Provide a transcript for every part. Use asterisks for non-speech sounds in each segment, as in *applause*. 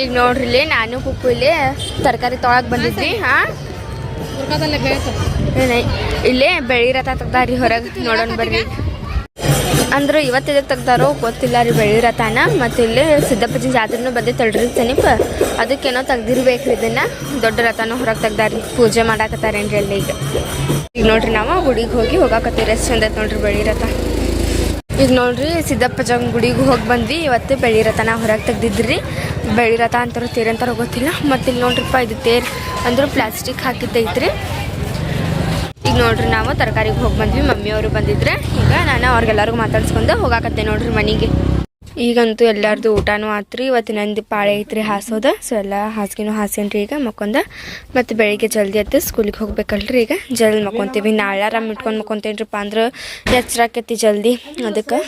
ಈಗ ನೋಡ್ರಿ ಇಲ್ಲಿ ನಾನು ಕುಕ್ಕು ಇಲ್ಲಿ ತರಕಾರಿ ತೊಳಕ್ ಬಂದಿದ್ವಿ ಹಾ? ಇಲ್ಲೇ ಬೆಳಿರತ ತೆಗ್ದಾರಿ ಹೊರಗೆ ನೋಡೋಣ ಬರ್ರಿ. ಅಂದ್ರೆ ಇವತ್ತು ಇದಕ್ಕೆ ತೆಗ್ದಾರೋ ಗೊತ್ತಿಲ್ಲ ರೀ ಬೆಳಿ ರಥನ ಮತ್ತು ಇಲ್ಲಿ ಸಿದ್ದಪ್ಪಜಿ ಜಾತ್ರೆನೂ ಬಂದಿತ್ತಲ್ರಿ ಸಮೀಪ. ಅದಕ್ಕೇನೋ ತೆಗ್ದಿರ್ಬೇಕು ಇದನ್ನ. ದೊಡ್ಡ ರಥನ ಹೊರಗೆ ತೆಗ್ದಾರಿ ಪೂಜೆ ಮಾಡಾಕತ್ತಾರೇನ್ರಿ ಅಲ್ಲಿ ಈಗ. ಈಗ ನೋಡ್ರಿ ನಾವು ಗುಡಿಗೆ ಹೋಗಿ ಹೋಗಾಕತ್ತೀವಿ ಎಷ್ಟು ಚಂದ ನೋಡ್ರಿ ಬೆಳಿ ರಥ. ಈಗ ನೋಡ್ರಿ ಸಿದ್ದಪ್ಪಜ್ಜನ ಗುಡಿಗೆ ಹೋಗಿ ಬಂದ್ವಿ. ಇವತ್ತು ಬೆಳಿ ರಥನ ಹೊರಗೆ ತೆಗ್ದಿದ್ರಿ. ಬೆಳಿ ರಥ ಅಂತಾರೋ ತೇರು ಅಂತಾರೋ ಗೊತ್ತಿಲ್ಲ ಮತ್ತು ಇಲ್ಲಿ ನೋಡ್ರಿಪ್ಪ, ಇದು ತೇರ್ ಅಂದ್ರೆ ಪ್ಲಾಸ್ಟಿಕ್ ಹಾಕಿದ್ದೈತ್ರಿ. ಈಗ ನೋಡ್ರಿ, ನಾವು ತರಕಾರಿಗೆ ಹೋಗಿ ಬಂದ್ವಿ. ಮಮ್ಮಿಯವರು ಬಂದಿದ್ರೆ. ಈಗ ನಾನು ಅವ್ರಿಗೆಲ್ಲರಿಗೂ ಮಾತಾಡ್ಸ್ಕೊಂಡು ಹೋಗಾಕತ್ತೆ ನೋಡ್ರಿ ಮನೆಗೆ. ಈಗಂತೂ ಎಲ್ಲಾರ್ದು ಊಟನೂ ಆತ್ರಿ ಇವತ್ತು ನಂದು ಪಾಳೆ ಐತ್ರಿ ಹಾಸೋದ. ಸೊ ಎಲ್ಲ ಹಾಸಿಗೆನೂ ಹಾಸೇನ್ರಿ ಈಗ, ಮಕ್ಕೊಂದ. ಮತ್ತು ಬೆಳಿಗ್ಗೆ ಜಲ್ದಿ ಆಯ್ತು ಸ್ಕೂಲಿಗೆ ಹೋಗ್ಬೇಕಲ್ರಿ ಈಗ. ಜಲ್ದಿ ಮಕ್ಕೊಂತೀವಿ. ನಾಳೆ ಆರಾಮ್ ಇಟ್ಕೊಂಡು ಮಕ್ಕೊಂತೇನ್ರಿಪ್ಪ ಅಂದ್ರೆ ಎಚ್ಚರಾಕೈತಿ ಜಲ್ದಿ. ಅದಕ್ಕೆ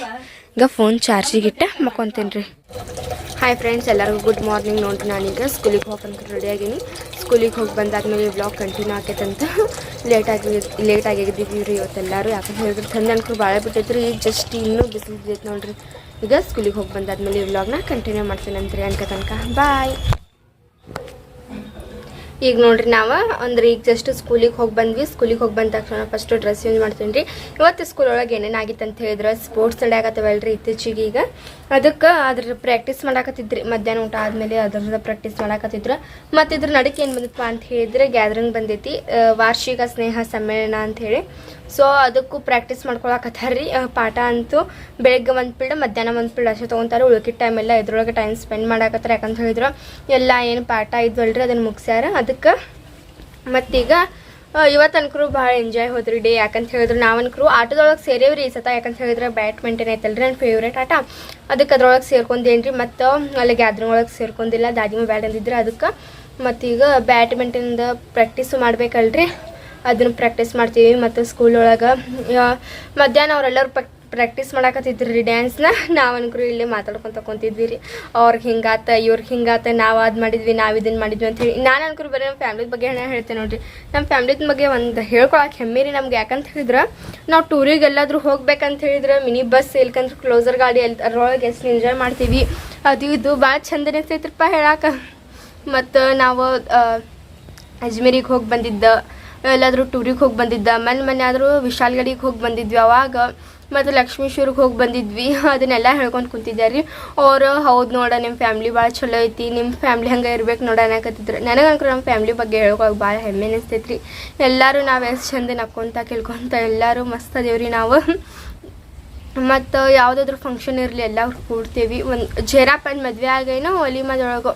ಈಗ ಫೋನ್ ಚಾರ್ಜಿಗೆ ಇಟ್ಟು ಮಕ್ಕೊಂತೇನೆ ರೀ. ಹಾಯ್ ಫ್ರೆಂಡ್ಸ್ ಎಲ್ಲರಿಗೂ ಗುಡ್ ಮಾರ್ನಿಂಗ್ ನೋಡ್ರಿ ನಾನೀಗ ಸ್ಕೂಲಿಗೆ ಹೋಗ್ಬೇಕಂತ ರೆಡಿ ಆಗೀನಿ. ಸ್ಕೂಲಿಗೆ ಹೋಗಿ ಬಂದಾದ್ಮೇಲೆ ವ್ಲಾಗ್ ಕಂಟಿನ್ಯೂ ಆಕೈತಂತ ಲೇಟ್ ಆಗಿ ಲೇಟ್ ಆಗಿದ್ದೀವಿ ರೀ ಇವತ್ತೆಲ್ಲರೂ ಯಾಕಂತ ಹೇಳಿದ್ರೆ ತಂದೆ ಅನ್ಕೊಂಡು ಭಾಳ ಬಿಟ್ಟೈತ್ರಿ ಈಗ ಜಸ್ಟ್ ಇನ್ನೂ ಬಿಸಿಲು ಬಿದ್ದೈತೆ ನೋಡ್ರಿ. ಈಗ ಸ್ಕೂಲಿಗೆ ಹೋಗಿ ಬಂದಾದ್ಮೇಲೆ ಈ ವ್ಲಾಗ್ನ ಕಂಟಿನ್ಯೂ ಮಾಡ್ತೀನಿ ರೀ ಅನ್ಕ ತನಕ. ಬಾಯ್ ಈಗ ನೋಡ್ರಿ ನಾವು ಅಂದ್ರೆ ಈಗ ಜಸ್ಟ್ ಸ್ಕೂಲಿಗೆ ಹೋಗಿ ಬಂದ್ವಿ. ಸ್ಕೂಲಿಗೆ ಹೋಗಿ ಬಂದ ತಕ್ಷಣ ಫಸ್ಟ್ ಡ್ರೆಸ್ ಯೂಸ್ ಮಾಡ್ತೀನಿ ರೀ. ಇವತ್ತು ಸ್ಕೂಲ್ ಒಳಗೆ ಏನೇನು ಆಗಿತ್ತು ಅಂತ ಹೇಳಿದ್ರೆ ಸ್ಪೋರ್ಟ್ಸ್ ಡೇ ಆಗತ್ತವಲ್ರಿ ಇತ್ತೀಚಿಗೆ ಈಗ. ಅದಕ್ಕೆ ಅದ್ರ ಪ್ರಾಕ್ಟೀಸ್ ಮಾಡಾಕತ್ತಿದ್ರಿ. ಮಧ್ಯಾಹ್ನ ಊಟ ಆದಮೇಲೆ ಅದ್ರದ್ದು ಪ್ರಾಕ್ಟೀಸ್ ಮಾಡಾಕತ್ತಿದ್ರು. ಮತ್ತು ಇದ್ರ ನಡಕ್ಕೆ ಏನು ಬಂದಿತ್ತು ಅಂತ ಹೇಳಿದ್ರೆ ಗ್ಯಾದರಿಂಗ್ ಬಂದೈತಿ. ವಾರ್ಷಿಕ ಸ್ನೇಹ ಸಮ್ಮೇಳನ ಅಂತ ಹೇಳಿ. ಸೊ ಅದಕ್ಕೂ ಪ್ರಾಕ್ಟೀಸ್ ಮಾಡ್ಕೊಳಕತ್ತಾರ್ರಿ ಪಾಠ ಅಂತೂ ಬೆಳಗ್ಗೆ ಒಂದು ಪೀಡ್ ಮಧ್ಯಾಹ್ನ ಒಂದು ಪೀಡ್ ಅಷ್ಟೇ ತೊಗೊಂತಾರೆ ಉಳ್ಕಿದ ಟೈಮೆಲ್ಲ ಇದ್ರೊಳಗೆ ಟೈಮ್ ಸ್ಪೆಂಡ್ ಮಾಡಾಕತ್ತಾರೆ ಯಾಕಂತ ಹೇಳಿದ್ರು, ಎಲ್ಲ ಏನು ಪಾಠ ಇದ್ವಲ್ರಿ ಅದನ್ನು ಮುಗಿಸ್ಯಾರ. ಅದಕ್ಕೆ ಮತ್ತೀಗ ಇವತ್ತು ಅನ್ಕರು ಭಾಳ ಎಂಜಾಯ್ ಹೋದ್ರಿ ಡೇ. ಯಾಕಂತ ಹೇಳಿದ್ರು ನಾವು ಅನ್ಕರು ಆಟದೊಳಗೆ ಸೇರೇವ್ರಿ ಈ ಸತ. ಯಾಕಂತ ಹೇಳಿದ್ರೆ ಬ್ಯಾಡ್ಮಿಂಟನ್ ಐತಲ್ರಿ ನನ್ನ ಫೇವ್ರೇಟ್ ಆಟ. ಅದಕ್ಕೆ ಅದ್ರೊಳಗೆ ಸೇರ್ಕೊಂಡೇನ್ರಿ. ಮತ್ತು, ಅಲ್ಲಿ ಗ್ಯಾದ್ರಿಂಗ್ ಒಳಗೆ ಸೇರ್ಕೊಂಡಿಲ್ಲ. ದಾದಿಮ ಬ್ಯಾಡ್ ಅಂದಿದ್ರೆ ಅದಕ್ಕೆ ಮತ್ತೀಗ ಬ್ಯಾಡ್ಮಿಂಟನ್ದ ಪ್ರಾಕ್ಟೀಸು ಮಾಡ್ಬೇಕಲ್ರಿ. ಅದನ್ನು ಪ್ರಾಕ್ಟೀಸ್ ಮಾಡ್ತೀವಿ ಮತ್ತು ಸ್ಕೂಲ್ ಒಳಗೆ. ಮಧ್ಯಾಹ್ನ ಅವರೆಲ್ಲರೂ ಪ್ರಾಕ್ಟೀಸ್ ಮಾಡಾಕತ್ತಿದ್ರಿ ರೀ ಡ್ಯಾನ್ಸ್ನ ನಾವು ಅನ್ಕರು ಇಲ್ಲೇ ಮಾತಾಡ್ಕೊಂತ ಕುಂತಿದ್ವಿ ರೀ ಅವ್ರಿಗೆ ಹಿಂಗಾತ, ಇವ್ರಿಗೆ ಹಿಂಗಾತ, ನಾವು ಅದು ಮಾಡಿದ್ವಿ, ನಾವು ಇದನ್ನು ಮಾಡಿದ್ವಿ ಅಂತ ಹೇಳಿ ನಾನು ಅನ್ಕರು ಬರೀ ನಮ್ಮ ಫ್ಯಾಮ್ಲಿ ಬಗ್ಗೆ ಹೇಳ ಹೇಳ್ತೇನೆ ನೋಡ್ರಿ. ನಮ್ಮ ಫ್ಯಾಮ್ಲಿ ಬಗ್ಗೆ ಒಂದು ಹೇಳ್ಕೊಳಕ್ಕೆ ಹೆಮ್ಮೆ ರೀ ನಮ್ಗೆ. ಯಾಕಂತ ಹೇಳಿದ್ರೆ, ನಾವು ಟೂರಿಗೆ ಎಲ್ಲಾದರೂ ಹೋಗ್ಬೇಕಂತ ಹೇಳಿದ್ರೆ, ಮಿನಿ ಬಸ್ ಇಲ್ಕಂದ್ರೆ ಕ್ಲೋಸರ್ ಗಾಡಿ ಅಲ್ಲಿ ಅದ್ರೊಳಗೆ ಎಷ್ಟು ಎಂಜಾಯ್ ಮಾಡ್ತೀವಿ. ಅದು ಇದು ಭಾಳ ಚಂದ ಅನಿಸ್ತೈತ್ರಪ್ಪ ಹೇಳಾಕ. ಮತ್ತು ನಾವು ಅಜ್ಮೀರಿಗೆ ಹೋಗಿ ಬಂದಿದ್ದ. ಎಲ್ಲಾದರೂ ಟೂರಿಗೆ ಹೋಗಿ ಬಂದಿದ್ದ ಮನೆ ಮನೆ ಆದರೂ ವಿಶಾಲ್ಗಡಿಗೆ ಹೋಗಿ ಬಂದಿದ್ವಿ ಅವಾಗ, ಮತ್ತು ಲಕ್ಷ್ಮೀಶ್ವರಿಗೆ ಹೋಗಿ ಬಂದಿದ್ವಿ. *laughs* ಅದನ್ನೆಲ್ಲ ಹೇಳ್ಕೊಂಡು ಕುಂತಿದ್ದೆ ರೀ. ಅವರು, ಹೌದು ನೋಡ ನಿಮ್ಮ ಫ್ಯಾಮ್ಲಿ ಭಾಳ ಚಲೋ ಐತಿ ನಿಮ್ಮ ಫ್ಯಾಮ್ಲಿ ಹಂಗೆ ಇರ್ಬೇಕು ನೋಡ ಅನ್ನಕತ್ತಿದ್ರು. ನನಗೆ ಅನ್ಕರು ನಮ್ಮ ಫ್ಯಾಮ್ಲಿ ಬಗ್ಗೆ ಹೇಳ್ಕೊಳಕ್ಕೆ ಭಾಳ ಹೆಮ್ಮೆ ಅನಿಸ್ತೈತೆ ರೀ ಎಲ್ಲರೂ ನಾವು ಎಷ್ಟು ಚಂದ ನಕ್ಕೊಂತ ಕೇಳ್ಕೊತ ಎಲ್ಲರೂ ಮಸ್ತ್ ಅದೇವ್ರಿ ನಾವು. ಮತ್ತು ಯಾವುದಾದ್ರೂ ಫಂಕ್ಷನ್ ಇರಲಿ ಎಲ್ಲರೂ ಕೂಡ್ತೇವಿ. ಒಂದು ಜೇರಾಪನ್ ಮದುವೆ ಆಗೇನೋ ಒಲಿಮದೊಳಗು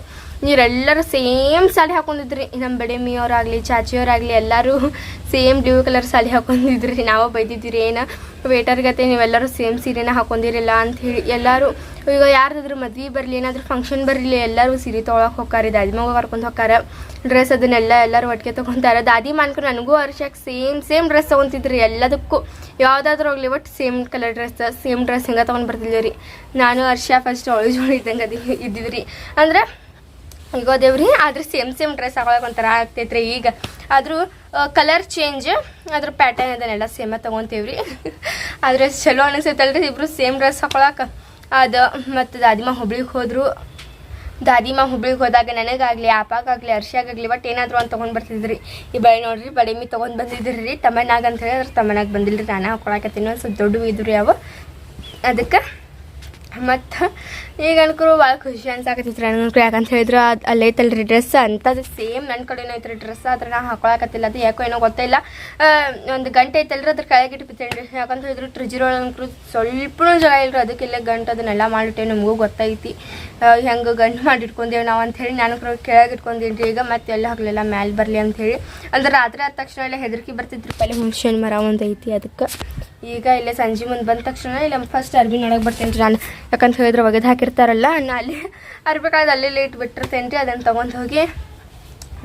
ಇವರೆಲ್ಲರೂ ಸೇಮ್ ಸಾಲಿ ಹಾಕೊಂಡಿದ್ರಿ. ನಮ್ಮ ಬಡೇಮಿಯವರಾಗಲಿ ಚಾಚಿಯವರಾಗಲಿ ಎಲ್ಲರೂ ಸೇಮ್ ಬ್ಲೂ ಕಲರ್ ಸಾಲಿ ಹಾಕೊಂಡಿದ್ರಿ. ನಾವು ಬೈದಿದ್ದೀರಿ, ಏನು? ವೇಟರ್ ಗತೆ, ನೀವೆಲ್ಲರೂ ಸೇಮ್ ಸೀರೆನ ಹಾಕೊಂಡಿರಲಿಲ್ಲ ಅಂತ ಹೇಳಿ ಎಲ್ಲರೂ, ಈಗ ಯಾರ್ದಾದ್ರೂ ಮದ್ವೆ ಬರಲಿ, ಏನಾದರೂ ಫಂಕ್ಷನ್ ಬರಲಿ, ಎಲ್ಲರೂ ಸೀರೆ ತೊಗೊಳಕ್ಕೆ ಹೋಗ್ತಾರೆ, ದಾದಿ ಮಗ ಕರ್ಕೊಂಡು ಹೋಗ್ತಾರೆ ಡ್ರೆಸ್ ಅದನ್ನೆಲ್ಲ ಎಲ್ಲರೂ ಒಟ್ಟಿಗೆ ತೊಗೊತಾರೆ. ದಾದಿ ಮಾನ್ಕೊಂಡು ನನಗೂ ವರ್ಷಕ್ಕೆ ಸೇಮ್ ಸೇಮ್ ಡ್ರೆಸ್ ತೊಗೊತಿದ್ರಿ ಎಲ್ಲದಕ್ಕೂ. ಯಾವುದಾದ್ರೂ ಆಗಲಿ ಒಟ್ಟು same colour dress same dress ಹಿಂಗೆ ತೊಗೊಂಡು ಬರ್ತಿದ್ವಿ ರೀ ನಾನು ವರ್ಷ ಫಸ್ಟ್ ಅವಳು ಜೋಡಿ ಇದ್ದಂಗೆ ಅದಿ ಇದ್ದಿವಿ ರೀ ಅಂದ್ರೆ ಈಗ ಆದ್ರೆ ಸೇಮ್ ಸೇಮ್ ಡ್ರೆಸ್ ಹಾಕೊಳಕ್ ಒಂಥರ ಆಗ್ತೈತ್ರಿ ಈಗ. ಆದ್ರೂ ಕಲರ್ ಚೇಂಜ್ ಅದ್ರ ಪ್ಯಾಟರ್ನ್ ಅದನ್ನೆಲ್ಲ ಸೇಮ ತೊಗೊಂತೀವ್ರಿ. ಆದ್ರೆ ಚಲೋ ಅನಿಸೈತಲ್ರಿ ಇಬ್ರು ಸೇಮ್ ಡ್ರೆಸ್ ಹಾಕೊಳಕ್. ಅದು, ಮತ್ತು ದಾದಿಮ ಹುಬ್ಳಿಗೆ ಹೋದ್ರು. ದಾದಿಮ ಹುಬ್ಳಿಗೆ ಹೋದಾಗ ನನಗಾಗಲಿ, ಆಪಾಗಾಗಲಿ ಅರ್ಷಿಯಾಗಲಿ ಬಟ್ ಏನಾದರೂ ಅಂತ ತೊಗೊಂಡು ಬರ್ತಿದ್ರಿ. ಈ ಬಳೆ ನೋಡ್ರಿ ಬಳೆಮಿ ತೊಗೊಂಡು ಬಂದಿದ್ರಿ ರೀ ತಮ್ಮನಾಗ ಅಂತ ಹೇಳಿ ಅದ್ರ ತಮ್ಮನಾಗ ಬಂದಿಲ್ರಿ, ನಾನು ಹಾಕೊಳಕತ್ತೀನಿ. ಒಂದು ಸ್ವಲ್ಪ ದೊಡ್ಡ ಇದ್ರಿ ಅವು. ಅದಕ್ಕೆ ಮತ್ತು ಈಗ ಅನ್ಕರು ಭಾಳ ಖುಷಿ ಅನ್ಸಾಕತ್ತೈತ್ರಿ. ನನಗಂಕರು ಯಾಕಂತ ಹೇಳಿದ್ರು, ಅದು ಅಲ್ಲೇ ಐತಲ್ರಿ ಡ್ರೆಸ್ ಅಂಥದ್ದು ಸೇಮ್ ನನ್ನ ಕಡೆನೂ ಐತ್ರಿ ಡ್ರೆಸ್ ಆದ್ರೆ ನಾ ಹಾಕೊಳಕತ್ತಿಲ್ಲ. ಅದು ಯಾಕೋ ಏನೋ ಗೊತ್ತಿಲ್ಲ. ಒಂದು ಗಂಟೆ ಐತಲ್ರಿ ಅದ್ರ ಕೆಳಗೆ ರೀ ಯಾಕಂತ ಹೇಳಿದ್ರೆ ಟ್ರಿಜಿರೊಳಗೆ ಅನ್ಕರು ಸ್ವಲ್ಪನೂ ಜಾಗ ಇಲ್ಲರಿ ಅದಕ್ಕೆಲ್ಲ ಗಂಟು ಅದನ್ನೆಲ್ಲ ಮಾಡಿಟ್ಟೆ, ನಮಗೂ ಗೊತ್ತೈತಿ. ಹೆಂಗೆ ಗಂಟು ಮಾಡಿ ಇಟ್ಕೊಂಡೇವು ನಾವು ಅಂಥೇಳಿ ನಾನು ಕೆಳಗೆ ಇಟ್ಕೊಂಡೇನಿ ರೀ ಈಗ ಮತ್ತೆ ಎಲ್ಲ ಹಗಲೆಲ್ಲ ಮ್ಯಾಲೆ ಬರಲಿ ಅಂಥೇಳಿ ಅಂದ್ರೆ ರಾತ್ರಿ ಆದ ತಕ್ಷಣ ಎಲ್ಲ ಹೆದರಿಕೆ ಬರ್ತಿದ್ರು ಪಲ್ಲೆ ಹುಣ್ಸೆಹಣ್ಣು ಮರ ಒಂದು ಐತಿ ಅದಕ್ಕೆ. ಈಗ ಇಲ್ಲೇ ಸಂಜೆ ಮುಂದೆ ಬಂದ ತಕ್ಷಣ ಇಲ್ಲ ಫಸ್ಟ್ ಅರ್ಬಿ ನೋಡಕ್ಕೆ ಬರ್ತೇನೆ ನಾನು. ಯಾಕಂತ ಹೇಳಿದ್ರೆ ಒಗೆದು ಹಾಕಿರ್ತಾರಲ್ಲ ನಾ ಅಲ್ಲಿ ಅರ್ಬಿ ಕಾಯ್ದು ಅಲ್ಲಿ ಲೇಟ್ ಬಿಟ್ಟಿರ್ತೇನೆ ರೀ ಅದನ್ನು ತೊಗೊಂಡು ಹೋಗಿ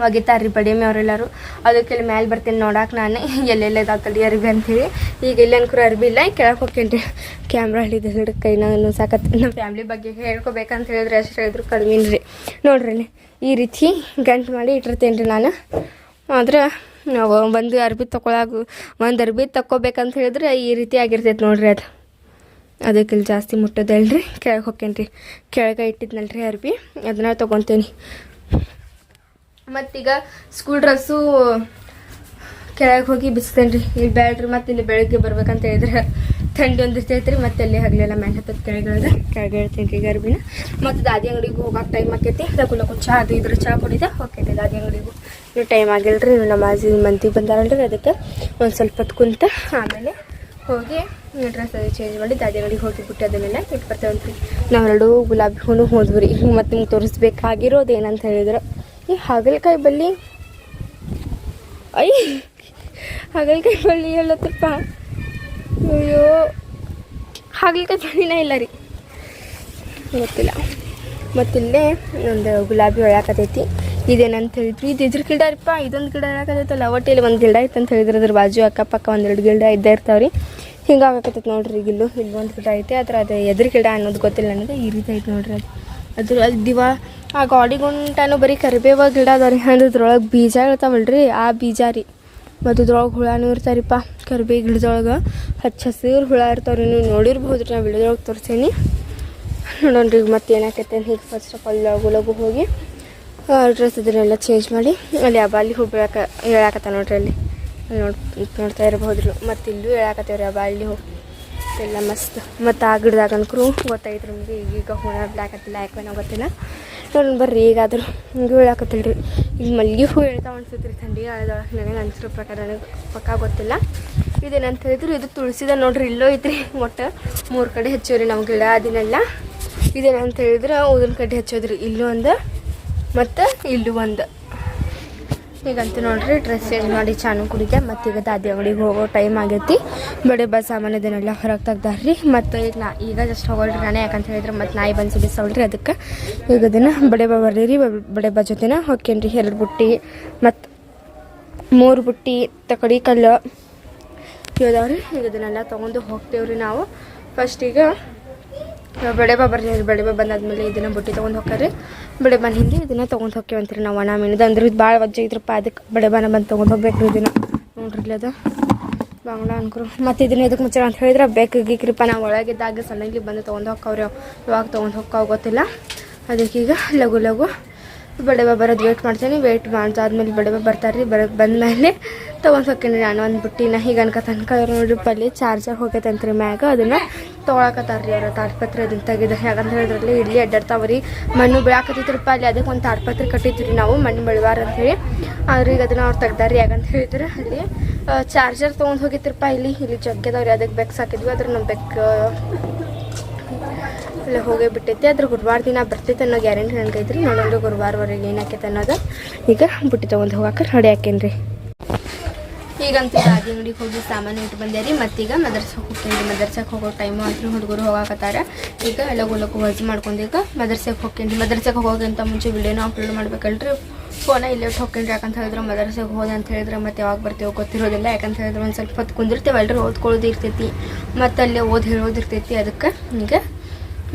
ಒಗಿತಾರೆ ರೀ ಬಡಿಮೆ ಅವರೆಲ್ಲರೂ. ಅದಕ್ಕೆ ಇಲ್ಲಿ ಮ್ಯಾಲೆ ಬರ್ತೀನಿ ನೋಡಕ್ಕೆ ನಾನು. ಎಲ್ಲೆಲ್ಲ ದಾಖಲೆ ಅರ್ಬಿ ಅಂಥೇಳಿ ಈಗ ಇಲ್ಲಿ ಅನ್ಕೂರ ಅರ್ಬಿ ಇಲ್ಲ ಕೆಳಗೆ ಹೋಗ್ತೀನಿ ರೀ. ಕ್ಯಾಮ್ರಾ ಹಿಡಿದು ಹಿಡಿದು ಕೈನ ಸಾಕತ್ತೆ ನಮ್ಮ ಫ್ಯಾಮ್ಲಿ ಬಗ್ಗೆ ಹೇಳ್ಕೊಬೇಕಂತ ಹೇಳಿದ್ರೆ ಅಷ್ಟು ಹೇಳಿದ್ರು ಕಡಿಮೆ ರೀ. ನೋಡ್ರಿ ಈ ರೀತಿ ಗಂಟು ಮಾಡಿ ಇಟ್ಟಿರ್ತೇನೆ ರೀ ನಾನು. ಆದ್ರೆ ನಾವು ಒಂದು ಅರ್ಬಿ ತೊಗೊಳಾಗ, ಒಂದು ಅರ್ಬಿ ತಗೋಬೇಕಂತ ಹೇಳಿದ್ರೆ ಈ ರೀತಿ ಆಗಿರ್ತೈತೆ ನೋಡಿರಿ ಅದು. ಅದಕ್ಕೆ ಇಲ್ಲಿ ಜಾಸ್ತಿ ಮುಟ್ಟೋದಲ್ರಿ, ಕೆಳಗೆ ಹೊಕ್ಕೇನ್ರಿ. ಕೆಳಗೆ ಇಟ್ಟಿದ್ನಲ್ರಿ ಅರ್ಬಿ, ಅದನ್ನ ತೊಗೊತೀನಿ. ಮತ್ತೀಗ ಸ್ಕೂಲ್ ಡ್ರೆಸ್ಸು ಕೆಳಗೆ ಹೋಗಿ ಬಿಸ್ತೇನೆ ರೀ ಇಲ್ಲಿ ಬೇಡ್ರಿ ಮತ್ತು ಇಲ್ಲಿ ಬೆಳಗ್ಗೆ ಬರ್ಬೇಕಂತ ಹೇಳಿದ್ರೆ. ಥಂಡಿ ಒಂದು ಇರ್ತೈತೆ ರೀ ಮತ್ತೆ ಅಲ್ಲಿ ಹಗಲೆಲ್ಲ ಮ್ಯಾಂಟ್ ಹತ್ತದ ಕೆಳಗಡೆ ಕೆಳಗೆ ಹೇಳ್ತೀನಿ ರೀ ಗರ್ಭಿನ ಮತ್ತು ದಾದಿ ಅಂಗಡಿಗೂ ಹೋಗಕ್ಕೆ ಟೈಮ್ ಆಕೈತಿ. ಲಗು ಲಗು ಚಹಾ ಅದು ಇದ್ರ ಚಹಾ ಕುಡಿದೆ ಹೋಗ್ತೈತಿ ದಾದಿ ಅಂಗಡಿಗೂ. ಇನ್ನು ಟೈಮ್ ಆಗಿಲ್ಲ ರೀ ನಮಾಜಿ ಮಂದಿ ಬಂದಾರಲ್ರಿ, ಅದಕ್ಕೆ ಒಂದು ಸ್ವಲ್ಪ ಹೊತ್ತು ಕುಂತ ಆಮೇಲೆ ಹೋಗಿ ಡ್ರೆಸ್ ಅದು ಚೇಂಜ್ ಮಾಡಿ ದಾದಿ ಅಂಗಡಿಗೆ ಹೋಗಿ ಬಿಟ್ಟು ಅದನ್ನೆಲ್ಲ ಇಟ್ಟು ಬರ್ತೇವಂತ್ರಿ. ನಾವೆರಡು ಗುಲಾಬಿ ಹೂನು ಹೋದ್ವಿ ರೀ. ಹಿಂಗೆ ಮತ್ತೆ ನಿಮ್ಗೆ ತೋರಿಸ್ಬೇಕಾಗಿರೋದು ಏನಂತ ಹೇಳಿದ್ರೆ. ಈ ಹಾಗಲಕಾಯಿ ಬಲ್ಲಿ ಐ, ಹಾಗಲಕಾಯಿ ಬಳ್ಳಿ ಹೇಳತ್ತಪ್ಪ. ಅಯ್ಯೋ. ಹಾಗಲಕಾಯಿ ಚಳಿನ ಇಲ್ಲ ರೀ. ಗೊತ್ತಿಲ್ಲ. ಮತ್ತಿಲ್ಲೇ ಒಂದು ಗುಲಾಬಿ ಒಳಕತೈತಿ. ಇದೇನಂತ ಹೇಳಿದ್ವಿ ಇದು ಇದ್ರ ಗಿಡ ರೀಪ್ಪ, ಇದೊಂದು ಗಿಡ ಹೇಳಕತ್ತೈತಲ್ಲ ಒಟ್ಟು ಇಲ್ಲಿ ಒಂದು ಗಿಡ ಐತೆ ಅಂತ ಹೇಳಿದ್ರೆ ಅದ್ರ ಬಾಜು ಅಕ್ಕಪಕ್ಕ ಒಂದೆರಡು ಗಿಡ ಇದ್ದೇ ಇರ್ತಾವ್ರಿ. ಹಿಂಗೆ ಆಗಕತ್ತೈತೆ ನೋಡ್ರಿ ಗಿಲ್ಲು ಇಲ್ಲೂ. ಒಂದು ಗಿಡ ಐತೆ ಅದ್ರ ಅದು ಎದ್ರ ಗಿಡ ಅನ್ನೋದು ಗೊತ್ತಿಲ್ಲ ನನಗೆ. ಈ ರೀತಿ ಐತೆ ನೋಡ್ರಿ ಅದು. ಅದ್ರ ಅಲ್ಲಿ ದಿವ, ಆ ಗಾಡಿಗುಂಟನು ಬರೀ ಕರಿಬೇವ ಗಿಡ ಅದ ರೀ ಅದ್ರೊಳಗೆ ಬೀಜ ಇರ್ತಾವಲ್ರಿ ಆ ಬೀಜ ರೀ. ಮತ್ತು ಇದ್ರೊಳಗೆ ಹುಳನೂ ಇರ್ತಾರಿಪ್ಪ ಕರ್ಬೇವು ಗಿಡದೊಳಗೆ ಹಚ್ಚ ಹಸಿರು ಹುಳ ಇರ್ತಾವ್ರಿ. ನೀವು ನೋಡಿರ್ಬೋದು ರೀ ನಾ ವಿಡಿಯೋದೊಳಗೆ ತೋರಿಸೀನಿ. ನೋಡೋಣ ಈಗ ಮತ್ತೆ ಏನಾಕೈತೆ ಹೀಗೆ ಫಸ್ಟ್ ಆಫ್ ಆಲ್ ಲಗು ಲಗು ಹೋಗಿ ಡ್ರೆಸ್ ಇದನ್ನೆಲ್ಲ ಚೇಂಜ್ ಮಾಡಿ, ಅಲ್ಲಿ ಹಬ್ಬ ಅಲ್ಲಿ ಹೋಗ್ಬೇಕ ಹೇಳಾಕತ್ತ ನೋಡ್ರಿ ಅಲ್ಲಿ. ನೋಡಿ ನೋಡ್, ನೋಡ್ತಾ ಇರ್ಬೋದ್ರಿ. ಮತ್ತು ಇಲ್ಲೂ ಹೇಳಾಕತ್ತೇವ್ರಿ ಹಬ್ಬ ಅಲ್ಲಿ ಹೋಗಿ ಎಲ್ಲ ಮಸ್ತ್. ಮತ್ತು ಆ ಗಿಡದಾಗ ಅನ್ಕರು ಗೊತ್ತಾಯ್ತು ನಮಗೆ ಈಗೀಗ ಹುಳ ಬಿಡಾಕತ್ತಿಲ್ಲ ಯಾಕೆ ಗೊತ್ತಿಲ್ಲ. ನೋಡೋಣ ಬರ್ರಿ, ಈಗಾದರೂ ಹಿಂಗೆ ಹೇಳಾಕತ್ತಿಲ್ಲ ರೀ ಈಗ ಮಲ್ಲಿಗೆ ಹೂ ಹೇಳ್ತಾ ಅನ್ಸುತ್ತೆ ರೀ ಥಂಡಿ ಆಳ್ದೊಳಗೆ. ನನಗೆ ಅನ್ಸಿರೋ ಪ್ರಕಾರ ನನಗೆ ಪಕ್ಕ ಗೊತ್ತಿಲ್ಲ. ಇದೇನಂತ ಹೇಳಿದ್ರು, ಇದು ತುಳಸಿದ ನೋಡ್ರಿ, ಇಲ್ಲೋ ಐತ್ರಿ. ಒಟ್ಟು ಮೂರು ಕಡೆ ಹಚ್ಚೋರಿ ನಾವು ಗಿಡ, ಅದನ್ನೆಲ್ಲ. ಇದೇನಂತ ಹೇಳಿದ್ರೆ ಊದಿನ ಕಡ್ಡಿ ಹಚ್ಚೋದ್ರಿ, ಇಲ್ಲೂ ಒಂದು, ಮತ್ತು ಇಲ್ಲೂ ಒಂದು. ಈಗಂತೂ ನೋಡ್ರಿ ಡ್ರೆಸ್ ಚೇಂಜ್ ಮಾಡಿ ಚಾನು ಕುಡಿದೆ, ಮತ್ತು ಈಗ ದಾದಿ ಅಂಗಡಿಗೆ ಹೋಗೋ ಟೈಮ್ ಆಗೈತಿ. ಬಡಿ ಬಸ್ ಸಾಮಾನ್ಯದನ್ನೆಲ್ಲ ಹೊರಗೆ ತೆಗ್ದಾರ್ರಿ. ಮತ್ತು ಈಗ ನಾ, ಈಗ ಜಸ್ಟ್ ಹೋಗೋಲ್ರಿ ನಾನೇ, ಯಾಕಂತ ಹೇಳಿದ್ರೆ ಮತ್ತು ನಾಯಿ ಬಂದು ಸಿಡಿಸವಲ್ರಿ ಅದಕ್ಕೆ. ಈಗ ಅದನ್ನು ಬಡೆ ಬಾ ಬರ್ರಿ ಬಡೆ ಬಾ ಜೊತೆನ. ಹೊಕ್ಕೇನ್ರಿ, ಎರಡು ಬುಟ್ಟಿ, ಮತ್ತು ಮೂರು ಬುಟ್ಟಿ, ತಕಡಿ ಕಲ್ಲು. ಇದಾವ್ರಿ ಈಗ ಇದನ್ನೆಲ್ಲ ತೊಗೊಂಡು ಹೋಗ್ತೇವ್ರಿ ನಾವು. ಫಸ್ಟ್ ಬಡೆ ಬಾ ಬರ್ರಿ ಬೆಳೆ ಬಾ ಬಂದಾದ್ಮೇಲೆ ಇದನ್ನ ಬುಟ್ಟಿ ತೊಗೊಂಡು ಹೋಗ್ತಾರೆ ಬೆಳೆ ಬಾನ್ ಹಿಂದೆ ಇದನ್ನ ತೊಗೊಂಡು ಹೋಗ್ತೇವಂತ್ರಿ ನಾವು ಒಣ ಮೀನದ. ಅಂದ್ರೆ ಇದು ಭಾಳ ವಜ್ಜೆ ಇದ್ರಪ್ಪ ಅದಕ್ಕೆ ಬೆಳೆ ಬಾನ ಬಂದು ತೊಗೊಂಡು ಹೋಗ್ಬೇಕು ಇದನ್ನ ನೋಡ್ರಿ ಅದು. ಬಾಂಗ್ಲಾ ಅನ್ಕರು. ಮತ್ತು ಇದನ್ನ ಇದಕ್ಕೆ ಮುಚ್ಚರ ಅಂತ ಹೇಳಿದ್ರೆ ಬೇಕು ಗೀಕ್ರಿಪ್ಪ, ನಾವು ಒಳಗಿದ್ದಾಗ ಸಣ್ಣಗೆ ಬಂದು ತೊಗೊಂಡು ಹೋಗ್ಕವ್ರಿ. ಇವಾಗ ತೊಗೊಂಡು ಹೋಗ್ಕಾವ್, ಗೊತ್ತಿಲ್ಲ. ಅದಕ್ಕೀಗ ಲಘು ಲಘು ಬಡೆ ಬರೋದು ವೇಟ್ ಮಾಡ್ತೀನಿ ವೇಟ್ ಮಾಡ್ದಾದ್ಮೇಲೆ ಬಡೆ ಬರ್ತಾರೆ ಬರ ಬಂದಮೇಲೆ ತೊಗೊಂಡು ಹೋಗ್ತೀನಿ ನಾನು ಒಂದು ಬುಟ್ಟಿನ. ಹೀಗೆ ಅನ್ಕ ತನಕ ನೋಡ್ರಿ ಪಲ್ಲಿ ಚಾರ್ಜರ್ ಹೋಗೈತಂತ್ರಿ ಮ್ಯಾಗ, ಅದನ್ನು ತೊಗೊಳಕತ್ತಾರ್ರಿ ಅವ್ರ ತಾಡ್ಪತ್ರೆ ಅದನ್ನು ತೆಗೆದು. ಯಾಕಂತ ಹೇಳಿದ್ರಲ್ಲಿ ಇಲ್ಲಿ ಅಡ್ಡಾಡ್ತಾವ್ರಿ, ಮಣ್ಣು ಬೆಳಕತ್ತಿದ್ರಪ್ಪ ಪಲ್ಲಿ ಅದಕ್ಕೆ ಒಂದು ತಾಡ್ಪತ್ರೆ ರೀ ನಾವು, ಮಣ್ಣು ಅಂತೇಳಿ ಆದ್ರೆ ಈಗ ಅದನ್ನು ಅವ್ರು ತೆಗ್ದಾರ್ರಿ, ಯಾಕಂತ ಹೇಳಿದ್ರೆ ಅಲ್ಲಿ ಚಾರ್ಜರ್ ತೊಗೊಂಡು ಹೋಗಿತ್ತಿರಪ್ಪ ಇಲ್ಲಿ ಇಲ್ಲಿ ಜಗ್ಗದವ್ರಿ, ಅದಕ್ಕೆ ಬೆಕ್ಸ್ ಹಾಕಿದ್ವಿ ಅದ್ರ ನಮ್ಮ ಬೆಕ್ ಇಲ್ಲ ಹೋಗೇ ಬಿಟ್ಟೈತಿ. ಅದ್ರ ಗುರುವಾರ ದಿನ ಬರ್ತೈತೆ ಅನ್ನೋ ಗ್ಯಾರಂಟಿ ನನಗೈತ್ರಿ ನೋಡೋದು ಗುರುವಾರವರೆಗೆ ಏನಾಕೈತೆ ಅನ್ನೋದು ಈಗ ಬುಟ್ಟಿ ತೊಗೊಂಡು ಹೋಗಾಕ ರೆಡಿ ಹಾಕೇನ್ರಿ ಈಗಂತೂ ಗಾದಿ ಅಂಗಡಿಗೆ ಹೋಗಿ ಸಾಮಾನು ಇಟ್ಟು ಬಂದೆ ರೀ. ಮತ್ತೀಗ ಮದರ್ಸಕ್ಕೆ ಹೋಗ್ತೀನಿ ಮದರ್ಸಕ್ಕೆ ಹೋಗೋ ಟೈಮು ಆದ್ರೂ ಹುಡುಗರು ಹೋಗಾಕತ್ತಾರ. ಈಗ ಎಲ್ಲ ಲಗು ವಜ್ ಮಾಡ್ಕೊಂಡು ಈಗ ಮದರ್ಸಕ್ಕೆ ಹೋಗ್ತೀನಿ ಮದರ್ಸಕ್ಕೆ ಹೋಗೋಕ್ಕಿಂತ ಮುಂಚೆ ವಿಡಿಯೋನ ಅಪ್ಲೋಡ್ ಮಾಡ್ಬೇಕಲ್ರಿ. ಫೋನ ಇಲ್ಲೇ ಹೋಗ್ತೀನಿ ಯಾಕಂತ ಹೇಳಿದ್ರೆ ಮದರ್ಸೆಗೆ ಹೋದ ಅಂತ ಹೇಳಿದ್ರೆ ಮತ್ತೆ ಯಾವಾಗ ಬರ್ತೀವೋ ಗೊತ್ತಿರೋದಿಲ್ಲ. ಯಾಕಂತ ಹೇಳಿದ್ರೆ ಒಂದು ಸ್ವಲ್ಪ ಹೊತ್ತು ಕುಂದಿರ್ತೀವಲ್ರಿ. ಓದ್ಕೊಳ್ಳೋದು ಇರ್ತೈತಿ. ಮತ್ತೆ ಅಲ್ಲೇ ಓದಿ ಹೇಳೋದು ಇರ್ತೈತಿ. ಅದಕ್ಕೆ ಈಗ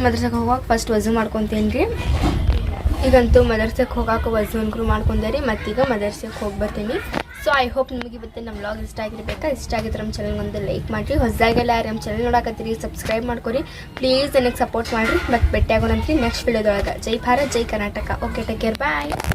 ಮದರ್ಸಕ್ಕೆ ಹೋಗೋಕೆ ಫಸ್ಟ್ ವಜು ಮಾಡ್ಕೊತೀನಿ ರೀ. ಈಗಂತೂ ಮದರ್ಸಕ್ಕೆ ಹೋಗಾಕ ವಜು ಅನ್ಕರು ಮಾಡ್ಕೊಂಡೆ ರೀ ಮತ್ತೀಗ ಮದರ್ಸಕ್ಕೆ ಹೋಗಿ ಬರ್ತೀನಿ. ಸೊ ಐ ಹೋಪ್ ನಿಮಗೆ ಇವತ್ತು ನಮ್ಮ ವ್ಲಾಗ್ ಇಷ್ಟ ಆಗಿರ್ಬೇಕಾ? ಇಷ್ಟ ಆಗಿದ್ರೆ ನಮ್ಮ ಚಾನಲ್ ಒಂದು ಲೈಕ್ ಮಾಡಿರಿ. ಹೊಸದಾಗೆಲ್ಲ ಯಾರು ನಮ್ಮ ಚಾನಲ್ ನೋಡಕತ್ತೀರಿ ಸಬ್ಸ್ಕ್ರೈಬ್ ಮಾಡ್ಕೊರಿ. ಪ್ಲೀಸ್ ನನಗೆ ಸಪೋರ್ಟ್ ಮಾಡಿರಿ. ಮತ್ತು ಭೇಟಿಯಾಗೋಣಂತ್ರಿ ನೆಕ್ಸ್ಟ್ ವಿಡಿಯೋದೊಳಗೆ ಜೈ ಭಾರತ್, ಜೈ Karnataka. Okay take care bye